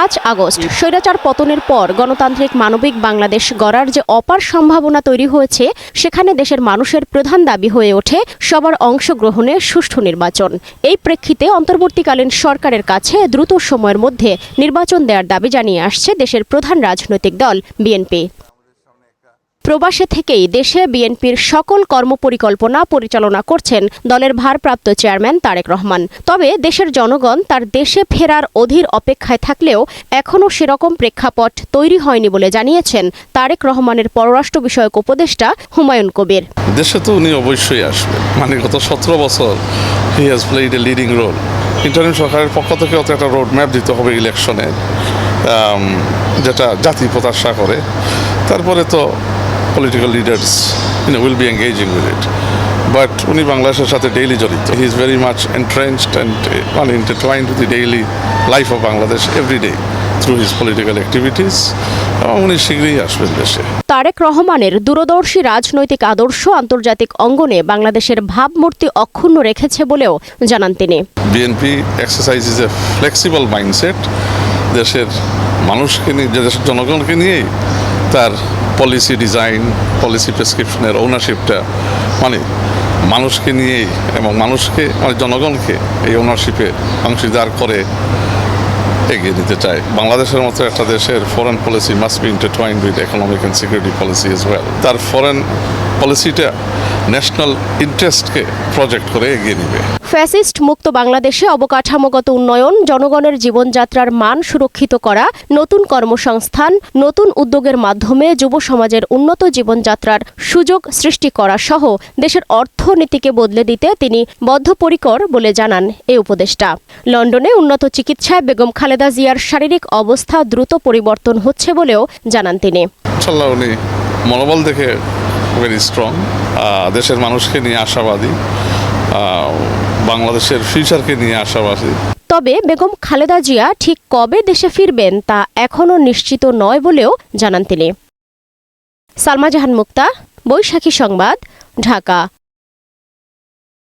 পাঁচ আগস্ট। স্বৈরাচার পতনের পর গণতান্ত্রিক মানবিক বাংলাদেশ গড়ার যে অপার সম্ভাবনা তৈরি হয়েছে, সেখানে দেশের মানুষের প্রধান দাবি হয়ে ওঠে সবার অংশগ্রহণে সুষ্ঠু নির্বাচন। এই প্রেক্ষিতে অন্তর্বর্তীকালীন সরকারের কাছে দ্রুত সময়ের মধ্যে নির্বাচন দেওয়ার দাবি জানিয়ে আসছে দেশের প্রধান রাজনৈতিক দল, বিএনপি। প্রবাসে থেকেই দেশে বিএনপির সকল কর্মপরিকল্পনা পরিচালনা করছেন দলের ভারপ্রাপ্ত চেয়ারম্যান তারেক রহমান। তবে দেশের জনগণ তার দেশে ফেরার অধীর অপেক্ষায় থাকলেও এখনও সেরকম প্রেক্ষাপট তৈরি হয়নি বলে জানিয়েছেন তারেক রহমানের পররাষ্ট্র বিষয়ক উপদেষ্টা হুমায়ুন কবির। দেশে তো উনি অবশ্যই আসবেন মানে গত সতেরো বছর he has played a leading role interim সরকারের পক্ষ থেকে অত একটা রোড ম্যাপ দিতে হবে ইলেকশনে যেটা জাতি প্রত্যাশা করে। তারপরে তো political leaders in will be engaging with it but উনি বাংলাদেশের সাথে ডেইলি জড়িত। He is very much entrenched and মানে intertwined with the daily life of Bangladesh every day through his political activities এবং উনি শীঘ্রই আসবেন দেশে। তারেক রহমানের দূরদর্শী রাজনৈতিক আদর্শ আন্তর্জাতিক অঙ্গনে বাংলাদেশের ভাবমূর্তি অক্ষুণ্ণ রেখেছে বলেও জানান তিনি। BNP exercise is a flexible mindset দেশের মানুষকে নিয়ে দেশের জনগণকে নিয়েই তার পলিসি ডিজাইন পলিসি প্রেসক্রিপশনের ওনারশিপটা মানে মানুষকে নিয়েই এবং মানুষকে মানে জনগণকে এই ওনারশিপে অংশীদার করে এগিয়ে নিতে চায়। বাংলাদেশের মতো একটা দেশের foreign policy must be intertwine with economic and security policy as well তার ফরেন পলিসিটা ন্যাশনাল ইন্টারেস্টকে প্রজেক্ট করে এগিয়ে নেবে। ফ্যাসিস্ট মুক্ত বাংলাদেশে অবকাঠামোগত উন্নয়ন জনগণের জীবনযাত্রার মান সুরক্ষিত করা নতুন কর্মসংস্থান নতুন উদ্যোগের মাধ্যমে যুব সমাজের উন্নত জীবনযাত্রার সুযোগ সৃষ্টি করা সহ দেশের অর্থনীতিকে বদলে দিতে তিনি বদ্ধপরিকর বলে জানান এই উপদেষ্টা। লন্ডনে উন্নত চিকিৎসায় বেগম খালেদা জিয়ার শারীরিক অবস্থা দ্রুত পরিবর্তন হচ্ছে বলেও জানান তিনি। মনোবল দেখে ভেরি স্ট্রং দেশের মানুষকে নিয়ে আশাবাদী। বাংলাদেশের ফিউচারকে নিয়ে আশাবাদী। তবে বেগম খালেদা জিয়া ঠিক কবে দেশে ফিরবেন তা এখনও নিশ্চিত নয় বলেও জানান তিনি। সালমা জাহান মুক্তা, বৈশাখী সংবাদ, ঢাকা।